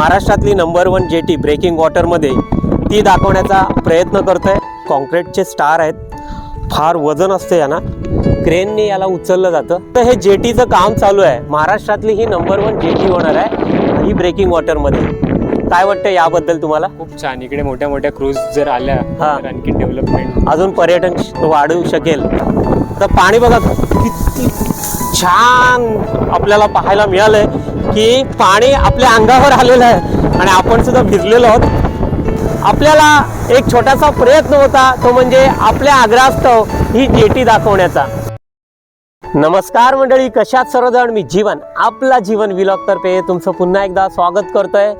महाराष्ट्रातली number one jetty breaking वॉटरमध्ये ती दाखवण्याचा प्रयत्न करतोय. कॉन्क्रीटचे स्टार आहेत. फार वजन असतं यांना. क्रेनने याला उचललं जातं. तर हे जेटीचं काम चालू आहे. महाराष्ट्रातली ही नंबर वन जेटी होणार आहे. ही ब्रेकिंग वॉटरमध्ये काय वाटतं याबद्दल तुम्हाला? खूप छान. इकडे मोठ्या मोठ्या क्रूज जर आल्या हा. आणखी डेव्हलपमेंट अजून पर्यटन वाढू शकेल. तर पाणी बघा किती छान आपल्याला पाहायला मिळालंय. की पाणी आपल्या अंगावर आलेलं आहे. आणि आपण सुद्धा भिजलेलो आहोत. आपल्याला एक छोटासा प्रयत्न होता तो म्हणजे आपल्या आग्रास्तव ही जेटी दाखवण्याचा. नमस्कार मंडळी कशात सर्वजण? मी जीवन आपला जीवन विलॉग तर्फे तुमचं पुन्हा एकदा स्वागत करतोय.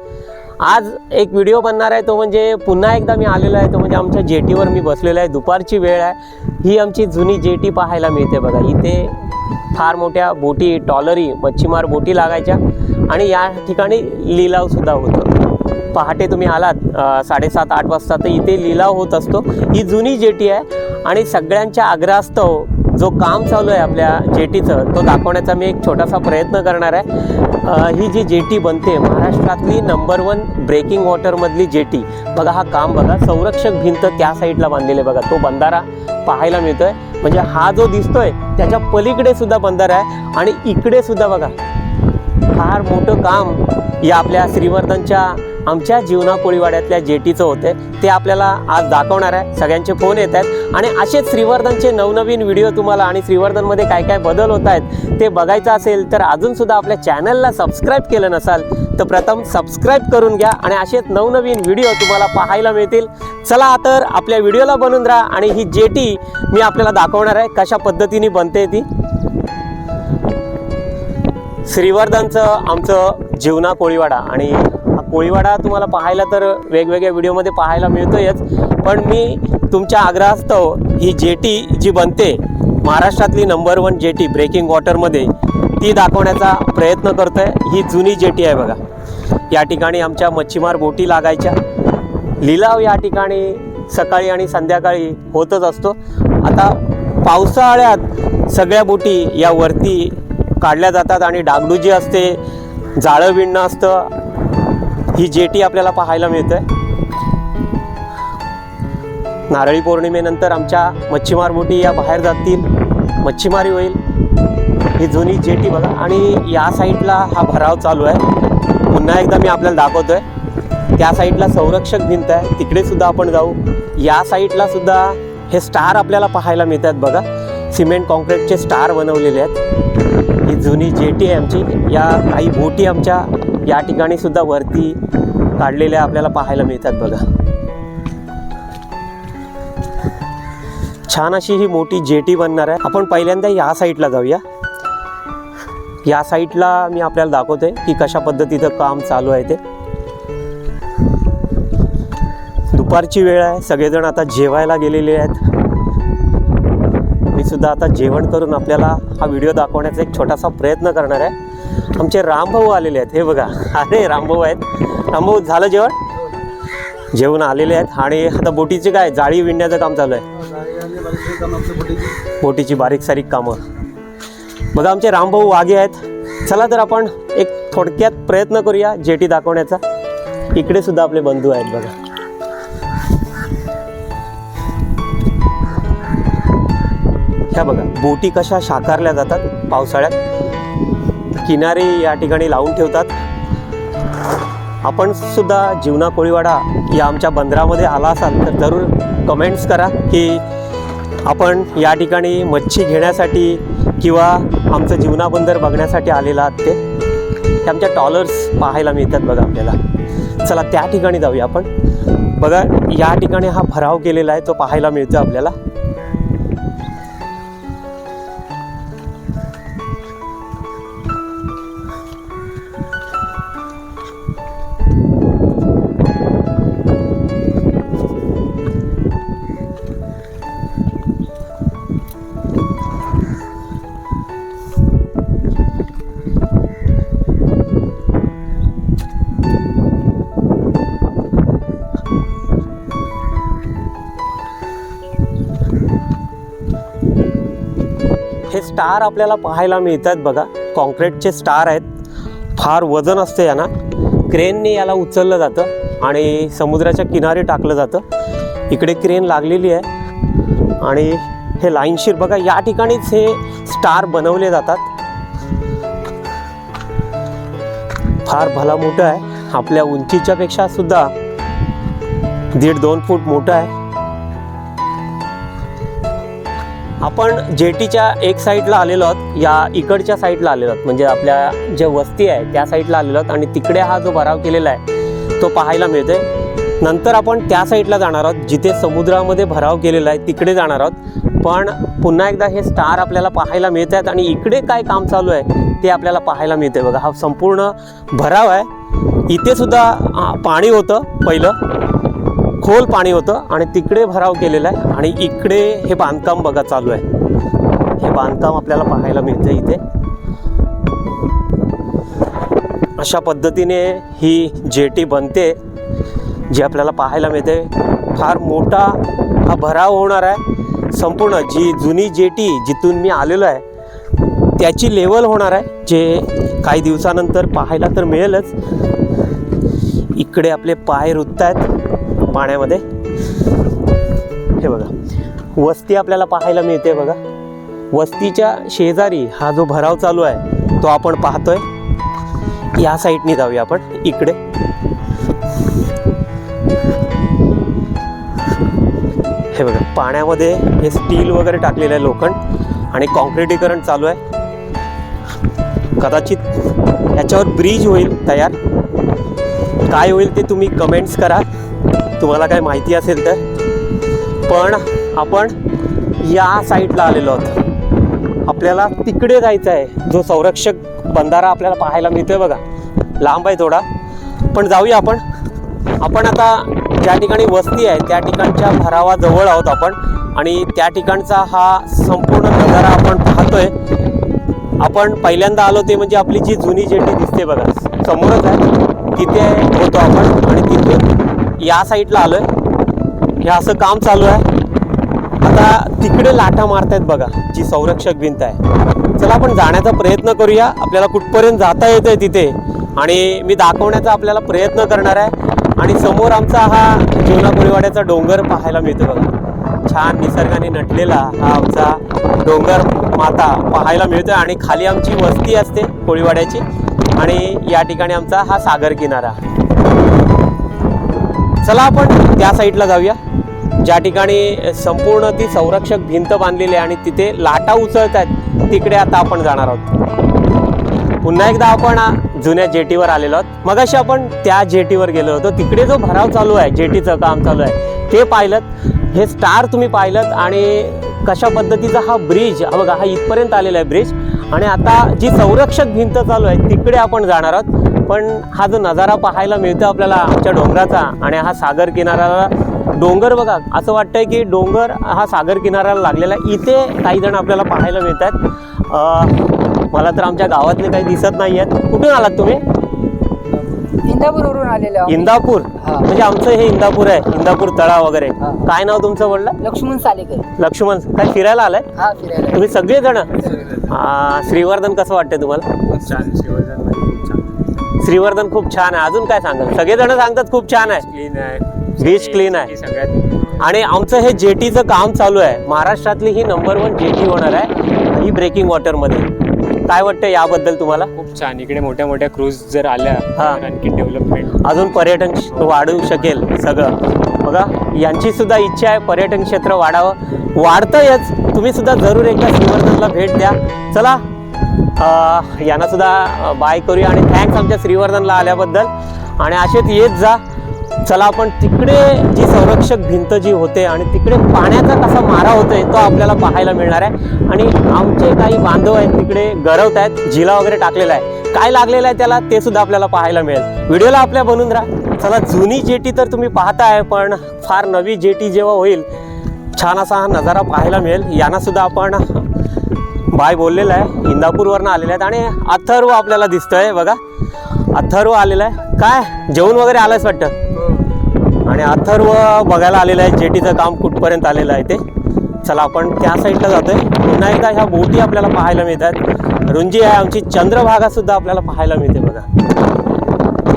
आज एक व्हिडिओ बनणार आहे तो म्हणजे पुन्हा एकदा मी आलेलो आहे तो म्हणजे आमच्या जेटीवर मी बसलेलो आहे. दुपारची वेळ आहे. ही आमची जुनी जेटी पाहायला मिळते बघा. इथे फार मोठ्या बोटी टॉलरी मच्छीमार बोटी लागायच्या. आणि या ठिकाणी लिलावसुद्धा होतो. पहाटे तुम्ही आलात साडेसात आठ वाजता तर इथे लिलाव होत असतो. ही जुनी जेटी आहे. आणि सगळ्यांच्या आग्रहास्तव जो काम चालू आहे आपल्या जेटीचं तो दाखवण्याचा मी एक छोटासा प्रयत्न करणार आहे. ही जी जेटी बनते महाराष्ट्रातली नंबर वन ब्रेकिंग वॉटरमधली जेटी बघा हा काम बघा संरक्षक भिंत त्या साईडला बांधलेले बघा. तो बंधारा पाहायला मिळतोय. म्हणजे हा जो दिसतोय त्याच्या पलीकडे सुद्धा बंधारा आहे आणि इकडे सुद्धा बघा. फार मोठं काम या आपल्या श्रीवर्धनच्या आमच्या जीवना कोळीवाड्यातल्या जेटीचं होते ते आपल्याला आज दाखवणार आहे. सगळ्यांचे फोन येत आहेत. आणि असेच श्रीवर्धनचे नवनवीन व्हिडिओ तुम्हाला आणि श्रीवर्धनमध्ये काय काय बदल होत आहेत ते बघायचं असेल तर अजूनसुद्धा आपल्या चॅनलला सबस्क्राईब केलं नसाल तर प्रथम सबस्क्राईब करून घ्या आणि असेच नवनवीन व्हिडिओ तुम्हाला पाहायला मिळतील. चला तर आपल्या व्हिडिओला बनून राहा आणि ही जेटी मी आपल्याला दाखवणार आहे. कशा पद्धतीने बनते ती? श्रीवर्धनचं आमचं जीवना कोळीवाडा आणि कोळीवाडा तुम्हाला पाहायला तर वेगवेगळ्या व्हिडिओमध्ये पाहायला मिळतोयच. पण मी तुमच्या आग्रहास्तव ही जेटी जी बनते महाराष्ट्रातली नंबर वन जेटी ब्रेकिंग वॉटरमध्ये ती दाखवण्याचा प्रयत्न करतोय. ही जुनी जेटी आहे बघा. या ठिकाणी आमच्या मच्छीमार बोटी लागायच्या. लिलाव या ठिकाणी सकाळी आणि संध्याकाळी होतच असतो. आता पावसाळ्यात सगळ्या बोटी या वरती काढल्या जातात आणि डागडुजी असते जाळं विणणं असतं ही जेटी आपल्याला पाहायला मिळते. नारळी पौर्णिमेनंतर आमच्या मच्छीमार बोटी या बाहेर जातील. मच्छीमारी होईल. ही जुनी जेटी बघा. आणि या साईडला हा भराव चालू आहे. पुन्हा एकदा मी आपल्याला दाखवतो आहे त्या साईडला संरक्षक भिंत आहे. तिकडे सुद्धा आपण जाऊ. या साईडला सुद्धा हे स्टार आपल्याला पाहायला मिळतात बघा. सिमेंट कॉन्क्रीटचे स्टार बनवलेले आहेत. ही जुनी जेटी आहे आमची. या काही बोटी आमच्या या ठिकाणी सुद्धा वरती काढलेल्या आपल्याला पाहायला मिळतात बघा. छान अशी ही मोठी जेटी बनणार आहे. आपण पहिल्यांदा या साईडला जाऊया. या साईडला मी आपल्याला दाखवतोय की कशा पद्धतीचं काम चालू आहे ते. दुपारची वेळ आहे. सगळेजण आता जेवायला गेलेले आहेत. मी सुद्धा आता जेवण करून आपल्याला हा व्हिडिओ दाखवण्याचा एक छोटासा प्रयत्न करणार आहे. आमचे रामभाऊ आलेले आहेत. हे बघा. अरे रामभाऊ आहेत. रामभाऊ झालं जेवण? जेवण आलेले आहेत. आणि आता बोटीचे काय? जाळी विणण्याचं काम चालू आहे. बोटीची बारीक सारीक कामं. बघा आमचे रामभाऊ वाघे आहेत. चला तर आपण एक थोडक्यात प्रयत्न करूया जेटी दाखवण्याचा. इकडे सुद्धा आपले बंधू आहेत बघा. ह्या बघा बोटी कशा साकारल्या जातात पावसाळ्यात? किनारे या ठिकाणी लावून ठेवतात. आपण सुद्धा जीवना कोळीवाडा या आमच्या बंदरामध्ये आला असाल तर जरूर कमेंट्स करा की आपण या ठिकाणी मच्छी घेण्यासाठी किंवा आमचं जीवना बंदर बघण्यासाठी आलेला आहात ते. आमच्या टॉलर्स पाहायला मिळतात बघा आपल्याला. चला त्या ठिकाणी जाऊया आपण. बघा या ठिकाणी हा भराव केलेला आहे तो पाहायला मिळतो आपल्याला. स्टार आपल्याला पाहायला मिळतात बघा. कॉन्क्रीटचे स्टार आहेत. फार वजन असते यांना. क्रेनने याला उचललं जातं आणि समुद्राच्या किनारी टाकलं जातं. इकडे क्रेन लागलेली आहे. आणि हे लाईनशीर बघा या ठिकाणीच हे स्टार बनवले जातात. फार भला मोठं आहे. आपल्या उंचीच्या पेक्षा सुद्धा दीड दोन फूट मोठं आहे. आपण जेटीच्या एक साईडला आलेलो आहोत या इकडच्या साईडला आलेलो आहोत. म्हणजे आपल्या ज्या वस्ती आहे त्या साईडला आलेलो आहोत आणि तिकडे हा जो भराव केलेला आहे तो पाहायला मिळतोय. नंतर आपण त्या साईडला जाणार आहोत जिथे समुद्रामध्ये भराव केलेला आहे तिकडे जाणार आहोत. पण पुन्हा एकदा हे स्टार आपल्याला पाहायला मिळत आहेत आणि इकडे काय काम चालू आहे ते आपल्याला पाहायला मिळते बघा हा संपूर्ण भराव आहे. इथे सुद्धा पाणी होतं पहिलं. खोल पाणी होतं आणि तिकडे भराव केलेला आहे आणि इकडे हे बांधकाम बघा चालू आहे. हे बांधकाम आपल्याला पाहायला मिळतं इथे. अशा पद्धतीने ही जेटी बनते जी आपल्याला पाहायला मिळते. फार मोठा हा भराव होणार आहे. संपूर्ण जी जुनी जेटी जिथून मी आलेलो आहे त्याची लेवल होणार आहे जे काही दिवसानंतर पाहायला तर मिळेलच. इकडे आपले पाय रुतत आहेत पाण्यामध्ये. हे बघा. वस्ती आपल्याला पाहायला मिळते बघा. वस्तीच्या शेजारी हा जो भराव चालू आहे तो आपण पाहतोय. या साईडनी जाऊया आपण इकडे. हे बघा पाण्यामध्ये हे स्टील वगैरे टाकलेलं आहे लोखंड आणि कॉन्क्रिटीकरण चालू आहे. कदाचित याच्यावर ब्रिज होईल तयार. काय होईल ते तुम्ही कमेंट्स करा. तुम्हाला काय माहिती असेल तर. पण आपण या साईडला आलेलो आहोत. आपल्याला तिकडे जायचं आहे. जो संरक्षक बंधारा आपल्याला पाहायला मिळतोय बघा. लांब आहे थोडा. पण जाऊया आपण. आपण आता ज्या ठिकाणी वस्ती आहे त्या ठिकाणच्या भरावाजवळ आहोत आपण. आणि त्या ठिकाणचा हा संपूर्ण नजारा आपण पाहतोय. आपण पहिल्यांदा आलो ते म्हणजे आपली जी जुनी जेटी दिसते बघा. समोरच आहे. तिथे होतो आपण. आणि तिथून या साईडला आलोय. हे असं काम चालू आहे. आता तिकडे लाटा मारतायत बघा जी संरक्षक भिंत आहे. चला आपण जाण्याचा प्रयत्न करूया. आपल्याला कुठपर्यंत जाता येतंय तिथे? आणि मी दाखवण्याचा आपल्याला प्रयत्न करणार आहे. आणि समोर आमचा हा जीवना कोळीवाड्याचा डोंगर पाहायला मिळतो बघा. छान निसर्गाने नटलेला हा आमचा डोंगर माता पाहायला मिळतोय. आणि खाली आमची वस्ती असते कोळीवाड्याची. आणि या ठिकाणी आमचा हा सागर किनारा. चला आपण त्या साईडला जाऊया. ज्या ठिकाणी संपूर्ण ती संरक्षक भिंत बांधलेली आहे आणि तिथे लाटा उचलत आहेत तिकडे आता आपण जाणार आहोत. पुन्हा एकदा आपण जुन्या जेटीवर आलेलो आहोत. मगाशी आपण त्या जेटीवर गेलो होतो. तिकडे जो भराव चालू आहे जेटीचं काम चालू आहे ते पाहिलं हे स्टार तुम्ही पाहिलं आणि कशा पद्धतीचा हा ब्रिज हा बघा हा इथपर्यंत आलेला आहे ब्रिज. आणि आता जी संरक्षक भिंत चालू आहे तिकडे आपण जाणार आहोत. पण हा जो नजारा पाहायला मिळतो आपल्याला आमच्या डोंगराचा आणि हा सागर किनाऱ्याला डोंगर बघा असं वाटतंय की डोंगर हा सागर किनाऱ्याला लागलेला इथे काही जण आपल्याला पाहायला मिळत आहेत मला तर आमच्या गावातले काही दिसत नाही आहेत कुठून आलात तुम्ही? इंदापूरवरून आलेलो. इंदापूर. म्हणजे आमचं हे इंदापूर आहे इंदापूर तळा वगैरे. हा. काय नाव तुमचं बोललं? लक्ष्मण सालेकर. लक्ष्मण काय फिरायला आलाय? हा फिरायला तुम्ही सगळे जण श्रीवर्धन कसं वाटतंय तुम्हाला? श्रीवर्धन खूप छान आहे. अजून काय सांगाल? सगळे जण सांगतात खूप छान आहे. क्लीन आहे. Beach clean आहे. सगळ्यात. आणि आमचं हे जेटीचं काम चालू आहे. महाराष्ट्रातली ही नंबर वन जेटी होणार आहे. ही ब्रेकिंग वॉटरमध्ये काय वाटतं याबद्दल तुम्हाला? खूप छान. इकडे मोठ्या मोठ्या क्रूज जर आल्या हा. आणखी डेव्हलपमेंट अजून पर्यटन वाढू शकेल सगळं. बघा यांची सुद्धा इच्छा आहे पर्यटन क्षेत्र वाढावं. वाढतंयच. तुम्ही सुद्धा जरूर एकदा श्रीवर्धनला भेट द्या. चला यांना सुद्धा बाय करूया आणि थँक्स आमच्या श्रीवर्धनला आल्याबद्दल. आणि असेच येत जा. चला आपण तिकडे जी संरक्षक भिंत जी होते आणि तिकडे पाण्याचा कसा मारा होतोय तो आपल्याला पाहायला मिळणार आहे. आणि आमचे काही बांधव आहेत तिकडे गरवत आहेत झिला वगैरे टाकलेला आहे. काय लागलेलं आहे त्याला ते सुद्धा आपल्याला पाहायला मिळेल. व्हिडिओला आपल्या बनून राहा. चला जुनी जेटी तर तुम्ही पाहताय पण फार नवी जेटी जेव्हा होईल छान असा हा नजारा पाहायला मिळेल. यांना सुद्धा आपण बाय बोललेलं आहे. इंदापूरवरनं आलेले आहेत. आणि अथर्व आपल्याला दिसतोय बघा. अथर्व आलेला आहे. काय? जेवण वगैरे आलंच वाटतं. आणि अथर्व बघायला आलेलं आहे. जेटीचं काम कुठपर्यंत आलेलं आहे ते. चला आपण त्या साईडला जातोय. पुन्हा एकदा ह्या बोटी आपल्याला पाहायला मिळतात. रुंजी आहे. आमची चंद्रभागा सुद्धा आपल्याला पाहायला मिळते बघा.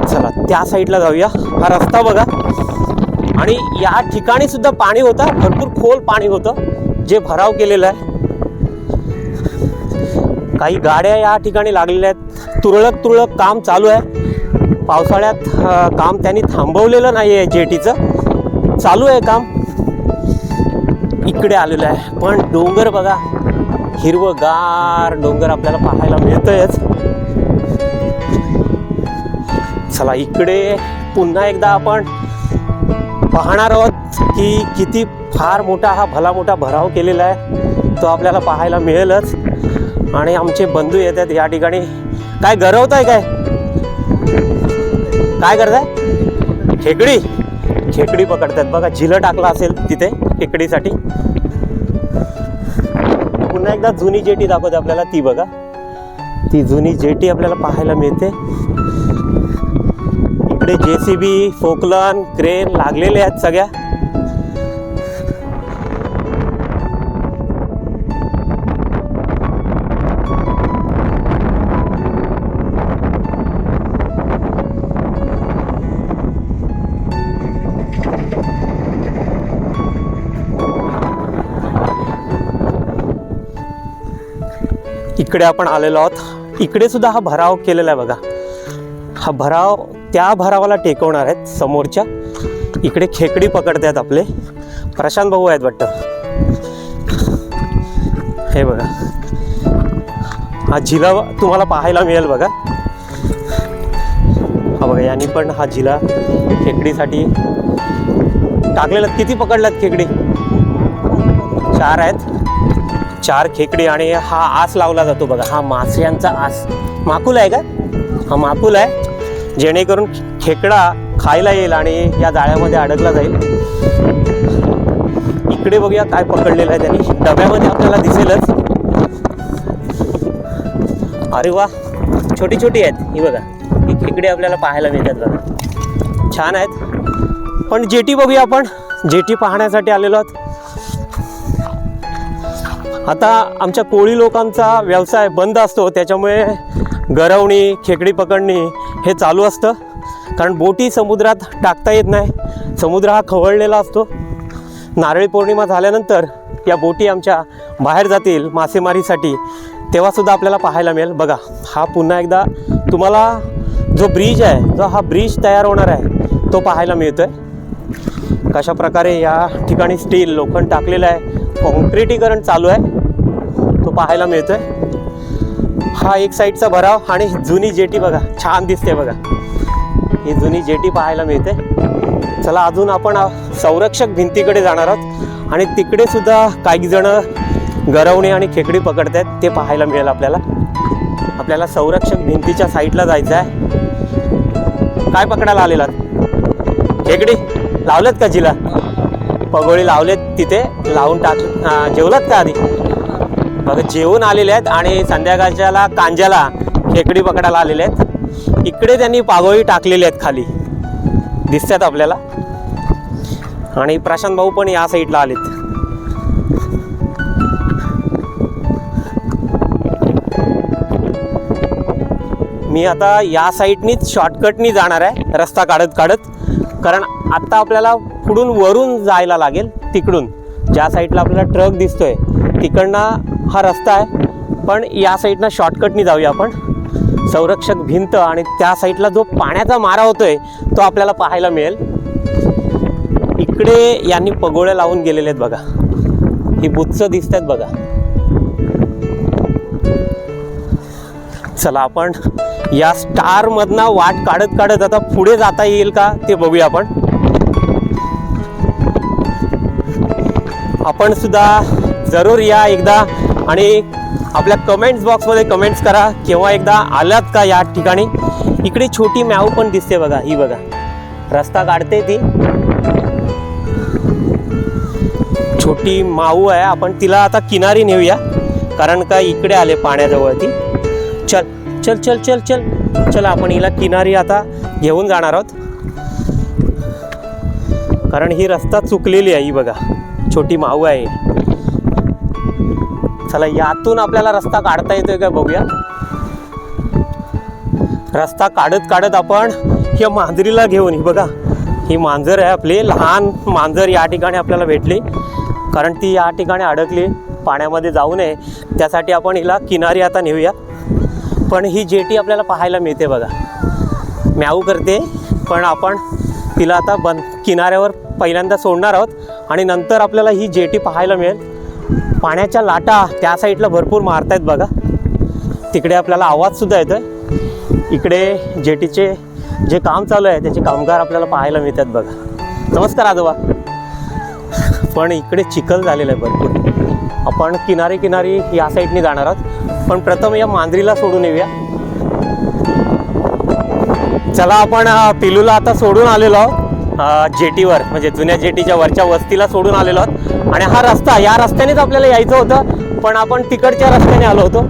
चला त्या साईडला जाऊया. हा रस्ता बघा. आणि या ठिकाणी सुद्धा पाणी होतं. भरपूर खोल पाणी होतं. जे भराव केलेलं आहे. काही गाड्या या ठिकाणी लागलेल्या आहेत. तुरळक तुरळक काम चालू आहे. पावसाळ्यात काम त्यांनी थांबवलेलं नाही आहे जेटीचं. चालू आहे काम. इकडे आलेलं आहे. पण डोंगर बघा. हिरवगार डोंगर आपल्याला पाहायला मिळतंयच. चला इकडे पुन्हा एकदा आपण पाहणार आहोत की किती फार मोठा हा भला मोठा भराव केलेला आहे. तो आपल्याला पाहायला मिळेलच. आणि आमचे बंधू येतात या ठिकाणी. काय गरवताय काय? काय करताय? खेकडी. खेकडी पकडतात. बघा झिलं टाकला असेल तिथे खेकडीसाठी. पुन्हा एकदा जुनी जेटी दाखवते आपल्याला ती बघा. ती जुनी जेटी आपल्याला पाहायला मिळते. इकडे जे सी बी फोकलन क्रेन लागलेले आहेत सगळ्या. इकडे आपण आलेलो आहोत. इकडे सुद्धा हा भराव केलेला आहे बघा. हा भराव त्या भरावाला टेकवणार आहेत समोरच्या. इकडे खेकडी पकडतायत आपले. प्रशांत भाऊ आहेत वाटतं. हे बघा. हा झिला तुम्हाला पाहायला मिळेल बघा. हा बघा यांनी पण हा झिला खेकडीसाठी टाकलेला. किती पकडलात खेकडी? चार आहेत. चार खेकडे आणि हा आस लावला जातो बघा. हा मास्यांचा आस. माकुल आहे का? हा माकुल आहे. जेणेकरून खेकडा खायला येईल आणि या जाळ्यामध्ये अडकला जाईल. इकडे बघूया काय पकडलेलं आहे त्यांनी. डब्यामध्ये आपल्याला दिसेलच. अरे वा. छोटी छोटी आहेत. ही बघा. ही खेकडे आपल्याला पाहायला मिळतात बघा. छान आहेत. पण जेटी बघूया आपण. जेटी पाहण्यासाठी आलेलो आहोत. आता आमच्या कोळी लोकांचा व्यवसाय बंद असतो त्याच्यामुळे गरवणी खेकडी पकडणी हे चालू असतं. कारण बोटी समुद्रात टाकता येत नाही. समुद्र हा खवळलेला असतो. नारळी पौर्णिमा झाल्यानंतर या बोटी आमच्या बाहेर जातील मासेमारीसाठी. तेव्हासुद्धा आपल्याला पाहायला मिळेल. बघा हा पुन्हा एकदा तुम्हाला जो ब्रिज आहे जो हा ब्रिज तयार होणार आहे तो पाहायला मिळतो आहे कशा प्रकारे या ठिकाणी स्टील लोखंड टाकलेलं आहे कॉन्क्रिटीकरण चालू आहे. तो पाहायला मिळतोय. हा एक साईडचा भराव आणि जुनी जेटी बघा छान दिसते बघा. ही जुनी जेटी पाहायला मिळते. चला अजून आपण संरक्षक भिंतीकडे जाणार आहोत. आणि तिकडे सुद्धा काही जण गरवणे आणि खेकडी पकडतायत ते पाहायला मिळेल आपल्याला. आपल्याला संरक्षक भिंतीच्या साईडला जायचं आहे. काय पकडायला आलेला? खेकडी लावलेत का जिला? पगोळी लावलेत तिथे लावून टाक जेवलात का आधी? बघा जेवून आलेले आहेत आणि संध्याकाळच्याला कांज्याला खेकडी पकडायला आलेले आहेत. इकडे त्यांनी पागोळी टाकलेली आहेत खाली. दिसतात आपल्याला. आणि प्रशांत भाऊ पण या साईडला आलेत. मी आता या साईडनीच शॉर्टकटनी जाणार आहे रस्ता काढत काढत. कारण आत्ता आपल्याला पुढून वरून जायला लागेल तिकडून. ज्या साईडला आपल्याला ट्रक दिसतोय तिकडनं हा रस्ता आहे. पण या साईडनं शॉर्टकटनी जाऊया आपण. संरक्षक भिंत आणि त्या साईडला जो पाण्याचा मारा होतोय तो आपल्याला पाहायला मिळेल. इकडे यांनी पगोळ्या लावून गेलेले आहेत बघा. ही बुच्च दिसत आहेत बघा. चला आपण या स्टार मधनं वाट काढत काढत आता पुढे जाता येईल का ते बघूया आपण. आपण सुद्धा जरूर या एकदा. आणि आपल्या कमेंट्स बॉक्समध्ये कमेंट्स करा. केव्हा एकदा आलात का या ठिकाणी? इकडे छोटी मॅव पण दिसते बघा ही बघा. रस्ता काढते ती. छोटी माऊ आहे. आपण तिला आता किनारी नेऊया. कारण का इकडे आले पाण्याजवळ ती. चल चल चल चल चल. चल आपण हिला किनारी आता घेऊन जाणार आहोत. कारण ही रस्ता चुकलेली आहे ही बघा. छोटी माऊ आहे. चला यातून आपल्याला रस्ता काढता येतोय का बघूया. रस्ता काढत काढत आपण या मांजरीला घेऊन ही बघा. ही मांजर आहे आपली लहान मांजर या ठिकाणी आपल्याला भेटली. कारण ती या ठिकाणी अडकली पाण्यामध्ये जाऊ नये. त्यासाठी आपण हिला किनारी आता नेऊया पण ही जेटी आपल्याला पाहायला मिळते बघा. म्याऊ करते पण आपण तिला आता बंद किनाऱ्यावर पहिल्यांदा सोडणार आहोत. आणि नंतर आपल्याला ही जेटी पाहायला मिळेल. पाण्याच्या लाटा त्या साईडला भरपूर मारतायत बघा. तिकडे आपल्याला आवाजसुद्धा येतो इकडे जेटीचे जे काम चालू आहे त्याचे कामगार आपल्याला पाहायला मिळतात बघा. नमस्कार आजोबा. पण इकडे चिखल झालेलं आहे भरपूर. आपण किनारी किनारी या साईडने जाणार आहोत. पण प्रथम या मांजरीला सोडून येऊया. चला आपण पिलूला आता सोडून आलेलो आहोत. जेटीवर म्हणजे जुन्या जेटीच्या वरच्या वस्तीला सोडून आलेलो आहोत. आणि हा रस्ता या रस्त्यानेच आपल्याला यायचं होतं पण आपण तिकडच्या रस्त्याने आलो होतो.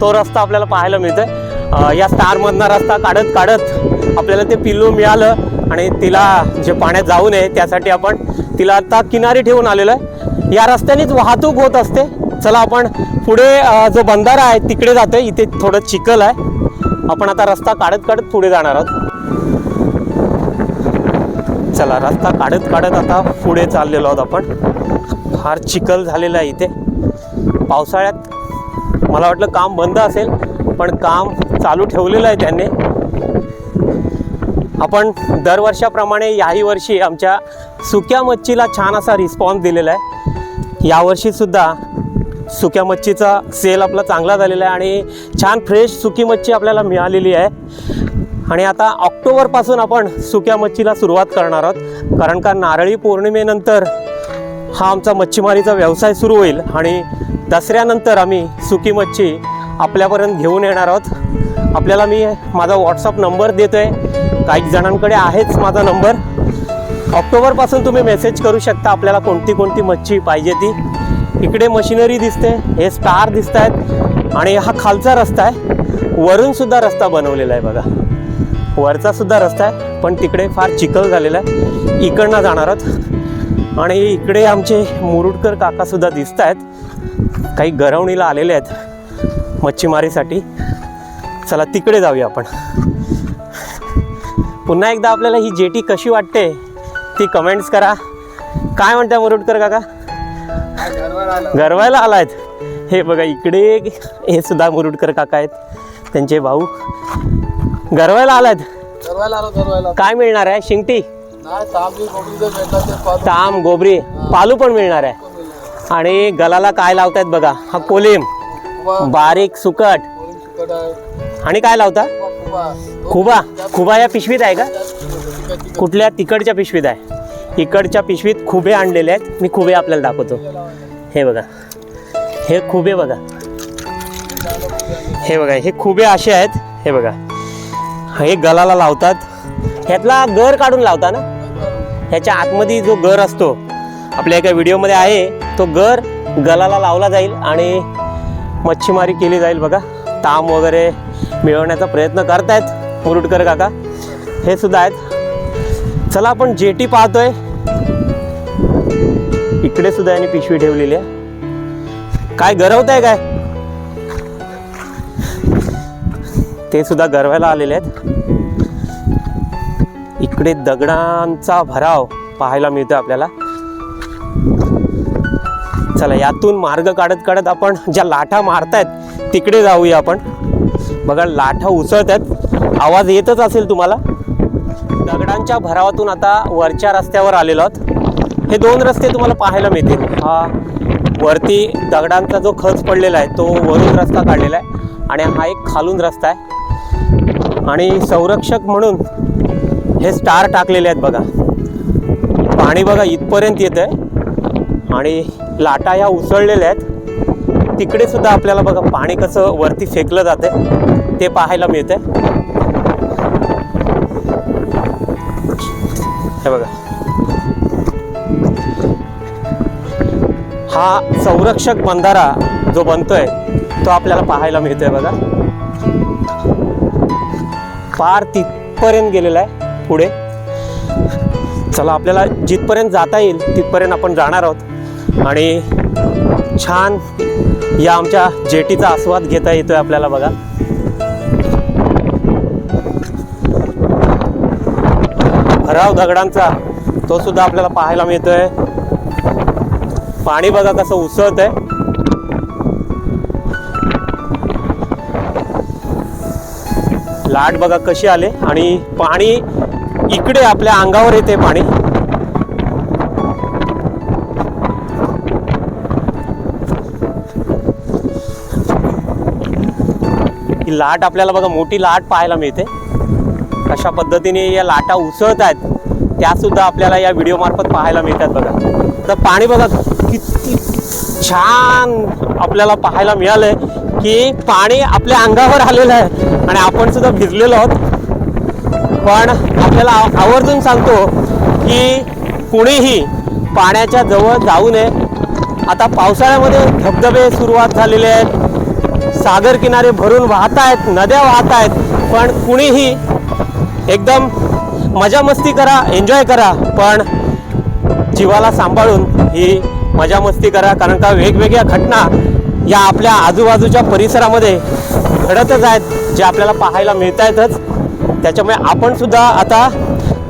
तो रस्ता आपल्याला पाहायला मिळतोय. या स्टारमधला रस्ता काढत काढत आपल्याला ते पिल्लू मिळालं आणि तिला जे पाण्यात जाऊ नये त्यासाठी आपण तिला आता किनारी ठेवून आलेलो आहे. या रस्त्यानेच वाहतूक होत असते. चला आपण पुढे जो बंधारा आहे तिकडे जातोय. इथे थोडं चिखल आहे. आपण आता रस्ता काढत काढत पुढे जाणार आहोत. चला रस्ता काढत काढत आता पुढे चाललेलो आहोत आपण. फार चिखल झालेलं आहे इथे. पावसाळ्यात मला वाटलं काम बंद असेल पण काम चालू ठेवलेलं आहे त्यांनी. आपण दरवर्षाप्रमाणे याही वर्षी आमच्या सुक्या मच्छीला छान असा रिस्पॉन्स दिलेला आहे. यावर्षीसुद्धा सुक्या मच्छीचा सेल आपला चांगला झालेला आहे आणि छान फ्रेश सुकी मच्छी आपल्याला मिळालेली आहे. आणि आता ऑक्टोबरपासून आपण सुक्या मच्छीला सुरुवात करणार आहोत. कारण का नारळी पौर्णिमेनंतर हा आमचा मच्छीमारीचा व्यवसाय सुरू होईल आणि दसऱ्यानंतर आम्ही सुकी मच्छी आपल्यापर्यंत घेऊन येणार आहोत. आपल्याला मी माझा व्हॉट्सअप नंबर देतो आहे काही जणांकडे आहेच माझा नंबर. ऑक्टोबरपासून तुम्ही मेसेज करू शकता आपल्याला कोणती कोणती मच्छी पाहिजे ती. इकडे मशिनरी दिसते हे स्टार दिसत आहेत आणि हा खालचा रस्ता आहे. वरूनसुद्धा रस्ता बनवलेला आहे बघा. वरचासुद्धा रस्ता आहे पण तिकडे फार चिखल झालेला आहे. इकडनं जाणार आहोत. आणि इकडे आमचे मुरुडकर काका सुद्धा दिसत आहेत. काही गरवणीला आलेले आहेत मच्छीमारीसाठी. चला तिकडे जाऊया आपण. पुन्हा एकदा आपल्याला ही जेटी कशी वाटते ती कमेंट्स करा. काय म्हणताय मुरुडकर काका? गरवायला आलायत. हे बघा इकडे हे सुद्धा मुरुडकर काका आहेत त्यांचे भाऊ. गरवायला आलो गरवायला काय मिळणार आहे? शिंगटी? ताम गोबरी पालू पण मिळणार आहे. आणि गलाला काय लावतायत बघा हा कोलिम बारीक सुकट. आणि काय लावता? खुबा. खुबा. या पिशवीत आहे का? कुठल्या तिकडच्या पिशवीत आहे? इकडच्या पिशवीत खुबे आणलेले आहेत. मी खुबे आपल्याला दाखवतो. हे बघा. हे खुबे बघा. हे बघा हे खुबे असे आहेत. हे बघा. हे गलाला लावतात. ह्यातला गर काढून लावता ना? ह्याच्या आतमध्ये जो गर असतो आपल्या एका व्हिडिओमध्ये आहे तो गर गलाला लावला जाईल आणि मच्छीमारी केली जाईल बघा. ताम वगैरे मिळवण्याचा प्रयत्न करतायत मुरुडकर काका. हे सुद्धा आहेत. चला आपण जेटी पाहतोय. इकडे सुद्धा यांनी पिशवी ठेवलेली आहे. काय गरवत आहे काय? ते सुद्धा गरवायला आलेले आहेत. इकडे दगडांचा भराव पाहायला मिळतो आपल्याला. चला यातून मार्ग काढत काढत आपण ज्या लाठा मारतायत तिकडे जाऊया आपण. बघा लाठा उसळत आहेत आवाज येतच असेल तुम्हाला. दगडांच्या भरावातून आता वरच्या रस्त्यावर आलेलो आहोत. हे दोन रस्ते तुम्हाला पाहायला मिळतील. हा वरती दगडांचा जो खच पडलेला आहे तो वरून रस्ता काढलेला आहे. आणि हा एक खालून रस्ता आहे. आणि संरक्षक म्हणून हे स्टार टाकलेले आहेत बघा. पाणी बघा इथपर्यंत येत आहे आणि लाटा ह्या उसळलेल्या आहेत. तिकडे सुद्धा आपल्याला बघा पाणी कसं वरती फेकलं जाते ते पाहायला मिळते हे बघा. हा संरक्षक बंधारा जो बनतोय तो आपल्याला पाहायला मिळतोय बघा. पार तिथपर्यंत गेलेला आहे. पुढे. चला आपल्याला जिथपर्यंत जाता येईल तिथपर्यंत आपण जाणार आहोत. आणि छान या आमच्या जेटीचा आस्वाद घेता येतोय आपल्याला बघा. भराव दगडांचा तो सुद्धा आपल्याला पाहायला मिळतोय. पाणी बघा कसं उसळत आहे लाट बघा कशी आले आणि पाणी इकडे आपल्या अंगावर येते पाणी. ही लाट आपल्याला बघा मोठी लाट पाहायला मिळते. कशा पद्धतीने या लाटा उसळत आहेत त्या सुद्धा आपल्याला या व्हिडिओ मार्फत पाहायला मिळतात बघा. तर पाणी बघा किती छान आपल्याला पाहायला मिळालंय की पाणी आपल्या अंगावर आलेलं आहे. आणि आपण सुद्धा भिजलेलो आहोत. पण आपल्याला आवर्जून सांगतो की कुणीही पाण्याच्या जवळ जाऊ नये. आता पावसाळ्यामध्ये धबधबे सुरुवात झालेले आहेत. सागर किनारे भरून वाहत आहेत नद्या वाहत आहेत पण कुणीही एकदम मजा मस्ती करा एन्जॉय करा पण जीवाला सांभाळून ही मजा मस्ती करा कारण का वेगवेगळ्या घटना या आपल्या आजूबाजूच्या परिसरामध्ये घडतच आहेत जे आपल्याला पाहायला मिळत आहेतच त्याच्यामुळे आपण सुद्धा आता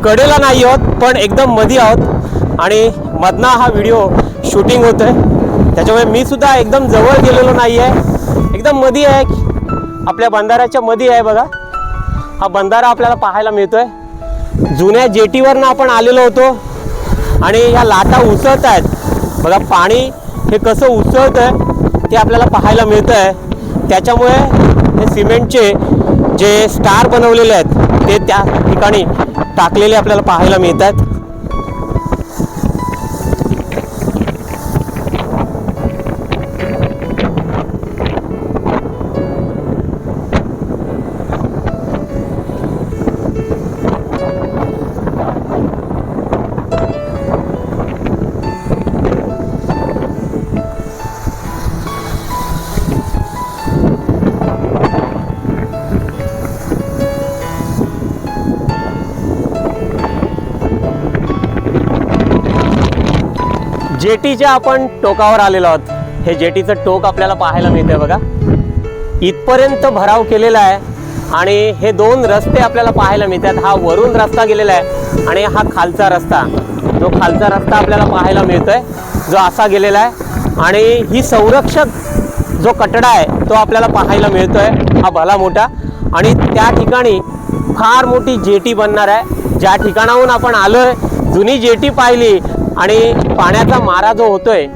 कडेला नाही आहोत पण एकदम मधी आहोत. आणि मधना हा व्हिडिओ शूटिंग होतो आहे त्याच्यामुळे मी सुद्धा एकदम जवळ गेलेलो नाही आहे एकदम मधी आहे. आपल्या बंधाऱ्याच्या मधी आहे बघा. हा बंधारा आपल्याला पाहायला मिळतो आहे जुन्या जेटीवरनं आपण आलेलो होतो. आणि ह्या लाटा उसळत आहेत. बघा पाणी हे कसं उसळत आहे ते आपल्याला पाहायला मिळतं आहे त्याच्यामुळे हे सिमेंटचे जे स्टार बनवलेले आहेत ते त्या ठिकाणी टाकलेले आपल्याला पाहायला मिळत आहेत जेटीच्या आपण टोकावर आलेलो आहोत. हे जेटीचं टोक आपल्याला पाहायला मिळतंय बघा. इथपर्यंत भराव केलेला आहे आणि हे दोन रस्ते आपल्याला पाहायला मिळतात. हा वरून रस्ता गेलेला आहे आणि हा खालचा रस्ता. जो खालचा रस्ता आपल्याला पाहायला मिळतोय जो असा गेलेला आहे. आणि ही संरक्षक जो कटडा आहे तो आपल्याला पाहायला मिळतोय. हा भला मोठा. आणि त्या ठिकाणी फार मोठी जेटी बनणार आहे. ज्या ठिकाणाहून आपण आलोय जुनी जेटी पाहिली आणि पाण्याचा मारा जो होतोय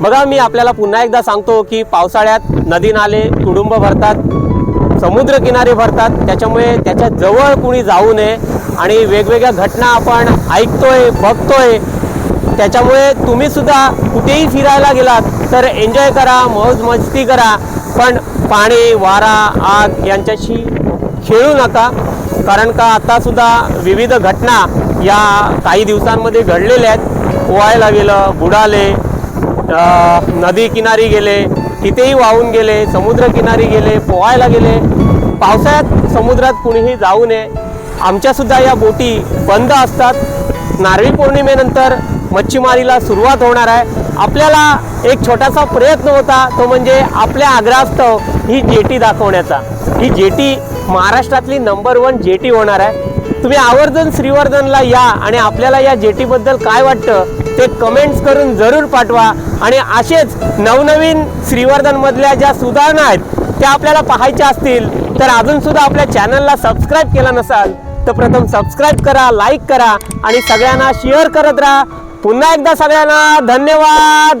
बघा मी आपल्याला पुन्हा एकदा सांगतो की पावसाळ्यात नदी नाले तुडुंब भरतात समुद्र किनारे भरतात त्याच्यामुळे त्याच्याजवळ कुणी जाऊ नये आणि वेगवेगळ्या घटना आपण ऐकतोय बघतोय त्याच्यामुळे तुम्ही सुद्धा कुठेही फिरायला गेलात तर एन्जॉय करा मौज मस्ती करा पण पाणी वारा आग यांच्याशी खेळू नका कारण का आतासुद्धा विविध घटना या काही दिवसांमध्ये घडलेल्या आहेत. पोहायला गेलं बुडाले नदी किनारी गेले तिथेही वाहून गेले समुद्र किनारी गेले पोहायला गेले. पावसाळ्यात समुद्रात कुणीही जाऊ नये. आमच्यासुद्धा या बोटी बंद असतात. नारळी पौर्णिमेनंतर मच्छीमारीला सुरुवात होणार आहे. आपल्याला एक छोटासा प्रयत्न होता तो म्हणजे आपल्या आग्रहास्तव ही जेटी दाखवण्याचा. ही जेटी महाराष्ट्रातली नंबर वन जेटी होणार आहे. तुम्ही आवर्जून श्रीवर्धनला या आणि आपल्याला या जेटीबद्दल काय वाटतं ते कमेंट्स करून जरूर पाठवा. आणि असेच नवनवीन श्रीवर्धनमधल्या ज्या सुधारणा आहेत त्या आपल्याला पाहायच्या असतील तर अजूनसुद्धा आपल्या चॅनलला सबस्क्राईब केला नसाल तर प्रथम सबस्क्राईब करा लाईक करा आणि सगळ्यांना शेअर करत राहा. पुन्हा एकदा सगळ्यांना धन्यवाद!